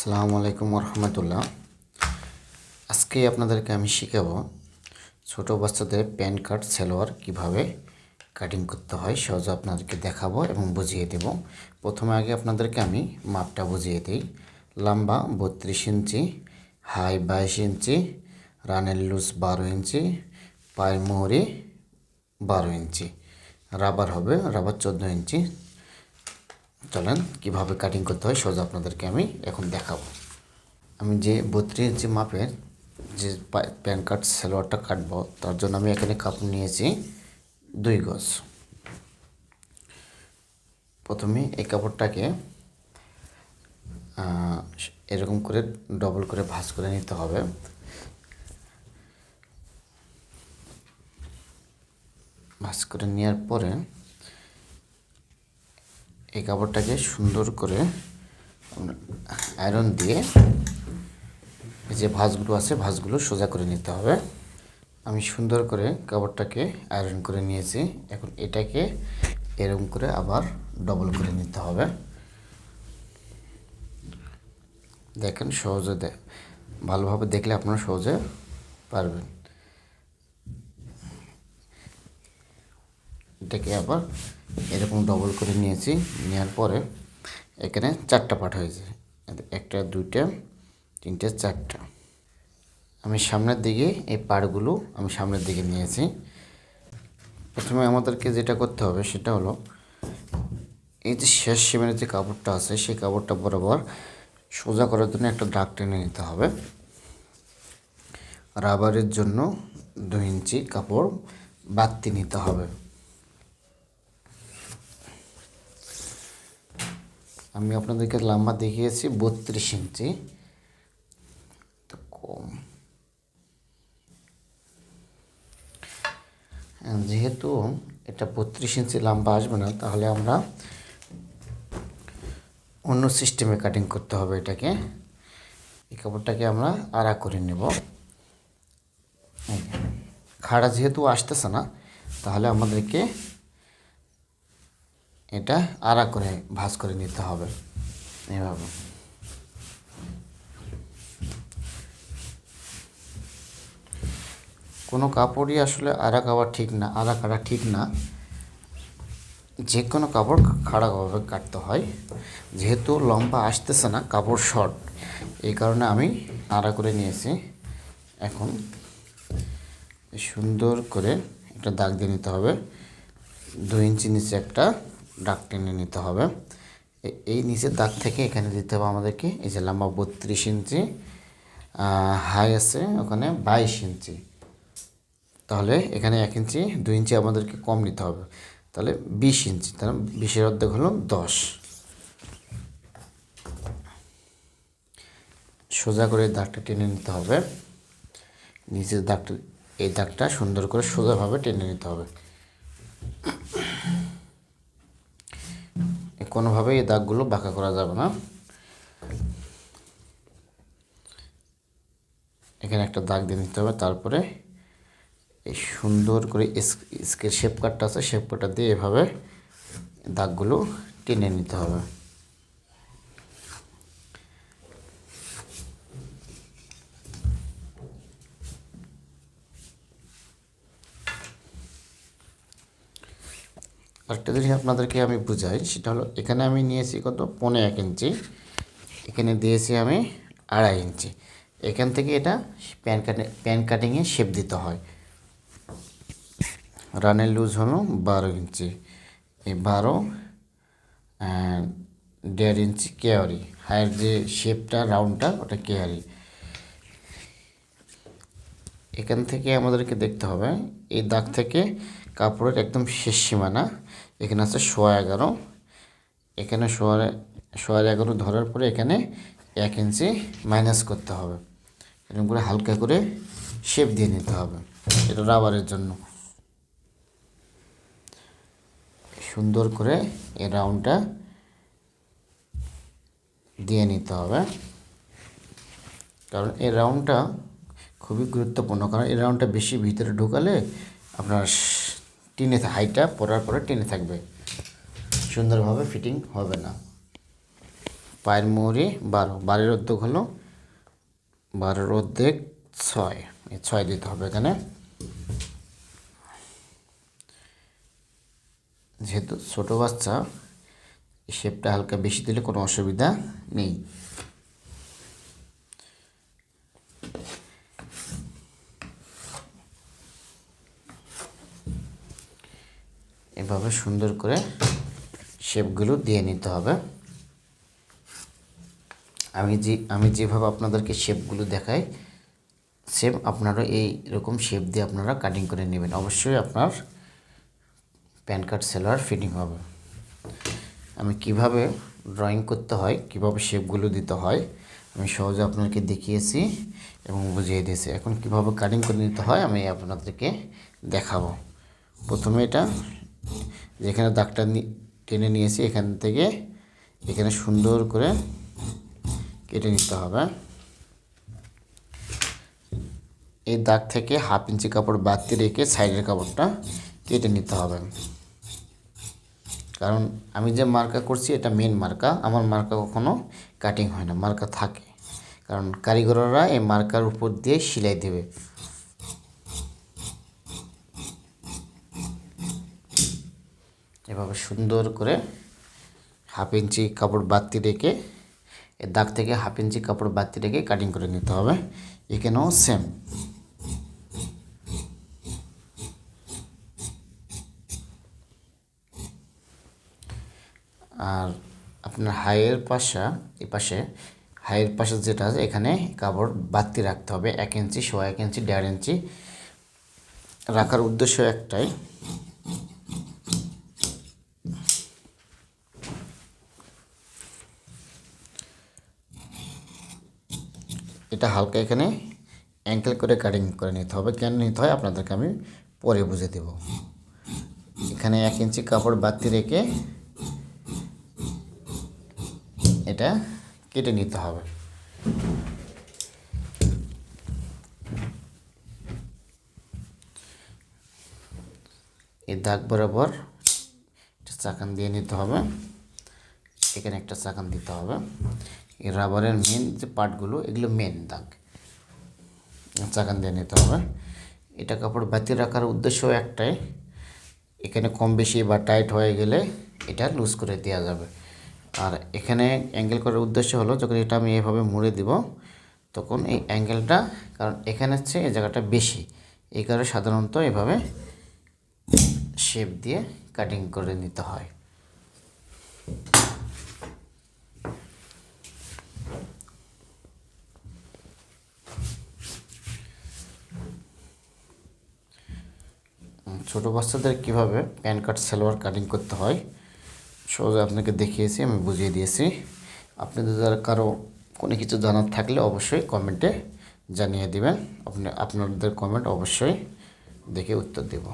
আসসালামু আলাইকুম রহমতুল্লাহ আজকে আপনাদেরকে আমি শেখাবো ছোটো বাচ্চাদের প্যান কার্ড, সালোয়ার কীভাবে কাটিং করতে হয় সহজে আপনাদেরকে দেখাবো এবং বুঝিয়ে দেব। প্রথমে আগে আপনাদেরকে আমি মাপটা বুঝিয়ে দিই। লম্বা বত্রিশ ইঞ্চি, হাই বাইশ ইঞ্চি, রানের লুজ বারো ইঞ্চি, পায়ের মোহরি বারো ইঞ্চি। রাবার হবে, রাবার চোদ্দ ইঞ্চি। চলেন, কীভাবে কাটিং করতে হয় সোজা আপনাদেরকে আমি এখন দেখাবো। আমি যে বত্রিশ ইঞ্চি মাপের যে প্যান কার্ড, সালোয়ারটা কাটবো, তার জন্য আমি এখানে কাপড় নিয়েছি দুই গজ। প্রথমে এই কাপড়টাকে এরকম করে ডবল করে ভাঁজ করে নিতে হবে। ভাঁজ করে নেওয়ার পরে এই কাপড়টাকে সুন্দর করে আয়রন দিয়ে যে ভাঁজগুলো আছে, ভাঁজগুলো সোজা করে নিতে হবে। আমি সুন্দর করে কাপড়টাকে আয়রন করে নিয়েছি। এখন এটাকে এরকম করে আবার ডবল করে নিতে হবে। দেখেন সহজে ভালোভাবে দেখলে আপনারা সহজে পারবেন। এটাকে আবার এরকম ডবল করে নিয়েছি। নেওয়ার পরে এখানে চারটা পার্ট হয়েছে। একটা, দুইটা, তিনটে, চারটা। আমি সামনের দিকে এই পাড়গুলো আমি সামনের দিকে নিয়েছি। প্রথমে আমাদেরকে যেটা করতে হবে সেটা হলো, এই যে শেষ সীমের যে কাপড়টা আছে, সেই কাপড়টা বরাবর সোজা করার জন্য একটা দাগ টেনে নিতে হবে। রাবারের জন্য দু ইঞ্চি কাপড় বাড়তি নিতে হবে। আমি আপনাদেরকে লাম্বা দেখিয়েছি, বত্রিশ ইঞ্চি। তো কম। যেহেতু এটা বত্রিশ ইঞ্চি লম্বা আসবে না, তাহলে আমরা অন্য সিস্টেমে কাটিং করতে হবে এটাকে। এই কাপড়টাকে আমরা আড়া করে নেব। খাড়া যেহেতু আসতেছে না, তাহলে আমাদেরকে এটা আড়া করে ভাঁজ করে নিতে হবে। এভাবে কোনো কাপড়ই আসলে আড়া কাটা ঠিক না, আড়া কাটা ঠিক না। যে কোনো কাপড় খাড়াভাবে কাটতে হয়। যেহেতু লম্বা আসতেছে না, কাপড় শর্ট, এই কারণে আমি আড়া করে নিয়েছি। এখন সুন্দর করে একটা দাগ দিয়ে নিতে হবে। দুই ইঞ্চি নিচে একটা দাগ টেনে নিতে হবে। এই নিচের দাগ থেকে এখানে দিতে হবে আমাদেরকে, এই যে লম্বা বত্রিশ ইঞ্চি হাই আছে ওখানে বাইশ ইঞ্চি। তাহলে এখানে এক ইঞ্চি, দুই ইঞ্চি আমাদেরকে কম নিতে হবে। তাহলে বিশ ইঞ্চি, তাহলে বিশের অর্ধেক হলো দশ। সোজা করে দাগটা টেনে নিতে হবে। নিচের দাগটা, এই দাগটা সুন্দর করে সোজাভাবে টেনে নিতে হবে। কোনোভাবেই এই দাগগুলো বাঁকা করা যাবে না। এখানে একটা দাগ দিয়ে নিতে হবে, তারপরে এই সুন্দর করে স্কেল, শেপ কাটটা আছে, শেপ কাটটা দিয়ে এভাবে দাগগুলো টেনে নিতে হবে। আরেকটা জিনিস আপনাদেরকে আমি বুঝাই, সেটা হলো এখানে আমি নিয়েছি কত? পনেরো এক ইঞ্চি। এখানে দিয়েছি আমি আড়াই ইঞ্চি। এখান থেকে এটা প্যান কাটিং, প্যান কাটিংয়ে শেপ দিতে হয়। রানের লুজ হলো বারো ইঞ্চি। এই বারো দেড় ইঞ্চি কেয়ারি। হায়ের যে শেপটা, রাউন্ডটা, ওটা কেয়ারি। এখান থেকে আমাদেরকে দেখতে হবে, এই দাগ থেকে কাপড়ের একদম শেষ সীমানা। এখানে আছে সোয়া এগারো। এখানে সোয়া সোয়া এগারো ধরার পরে এখানে এক ইঞ্চি মাইনাস করতে হবে। এরকম করে হালকা করে শেপ দিয়ে নিতে হবে। এটা রাবারের জন্য। সুন্দর করে এই রাউন্ডটা দিয়ে নিতে হবে। কারণ এই রাউন্ডটা খুবই গুরুত্বপূর্ণ। কারণ এই রাউন্ডটা বেশি ভিতরে ঢোকালে আপনার টেনে হাইটা পরার পরে টেনে থাকবে। সুন্দরভাবে ফিটিং হবে না। পায়ের মুহুরি বারো, বারের অর্ধেক হলো বারোর অর্ধেক ছয় ছয় দিতে হবে এখানে। যেহেতু ছোটো বাচ্চা শেপটা হালকা বেশি দিলে কোনো অসুবিধা নেই। এভাবে সুন্দর করে শেপগুলো দিয়ে নিতে হবে। আমি যে, আমি যেভাবে আপনাদেরকে শেপগুলো দেখাই, সেম আপনারা এই রকম শেপ দিয়ে আপনারা কাটিং করে নেবেন। অবশ্যই আপনার প্যান কার্ড, সেলার ফিটিং হবে। আমি কীভাবে ড্রয়িং করতে হয়, কীভাবে শেপগুলো দিতে হয়, আমি সহজে আপনাদেরকে দেখিয়েছি এবং বুঝিয়ে দিয়েছি। এখন কীভাবে কাটিং করে নিতে হয়, আমি আপনাদেরকে দেখাবো। প্রথমে এটা যেখানে দাগটা টেনে নিয়েছি, এখান থেকে এখানে সুন্দর করে কেটে নিতে হবে। এই দাগ থেকে হাফ ইঞ্চি কাপড় বাড়তি রেখে সাইডের কাপড়টা কেটে নিতে হবে। কারণ আমি যে মার্কা করছি, এটা মেন মার্কা। আমার মার্কা কখনো কাটিং হয় না, মার্কা থাকে। কারণ কারিগররা এই মার্কার উপর দিয়ে সেলাই দেবে। এভাবে সুন্দর করে হাফ ইঞ্চি কাপড় বাড়তি রেখে, এর দাগ থেকে হাফ ইঞ্চি কাপড় বাড়তি রেখে কাটিং করে নিতে হবে। এখানেও সেম আর আপনার হাইয়ের পাশা এই পাশে হাইয়ের পাশে যেটা আছে, এখানে কাপড় বাড়তি রাখতে হবে। এক ইঞ্চি সোয়া এক ইঞ্চি দেড় ইঞ্চি রাখার উদ্দেশ্য একটাই এটা হালকা এখানে অ্যাঙ্কেল করে কাটিং করে নিতে হবে। কেন নিতে হয়? আপনাদেরকে আমি পরে বুঝে দেব। এখানে এক ইঞ্চি কাপড় বাড়তি রেখে এটা কেটে নিতে হবে। এই দাগ বরাবর একটা চাকান দিয়ে নিতে হবে। এখানে একটা চাকান দিতে হবে। এই রাবারের মেন যে পার্টগুলো এগুলো মেন দাগ। চাকান দিয়ে নিতে হবে। এটা কাপড় বাতিল রাখার উদ্দেশ্য একটাই। এখানে কম বেশি বা টাইট হয়ে গেলে এটা লুজ করে দেওয়া যাবে। আর এখানে অ্যাঙ্গেল করার উদ্দেশ্য হলো, যখন এটা আমি এভাবে মুড়ে দিব, তখন এই অ্যাঙ্গেলটা কারণ এখানে হচ্ছে এই জায়গাটা বেশি। এই কারণে সাধারণত এভাবে শেপ দিয়ে কাটিং করে নিতে হয়। ছোটো বাচ্চাদের কীভাবে প্যান কার্ড, সালোয়ার কাটিং করতে হয়, সহজে আপনাকে দেখিয়েছি, আমি বুঝিয়ে দিয়েছি। আপনাদের যারা কারও কোনো কিছু জানার থাকলে অবশ্যই কমেন্টে জানিয়ে দিবেন। আপনি, আপনাদের কমেন্ট অবশ্যই দেখে উত্তর দেব।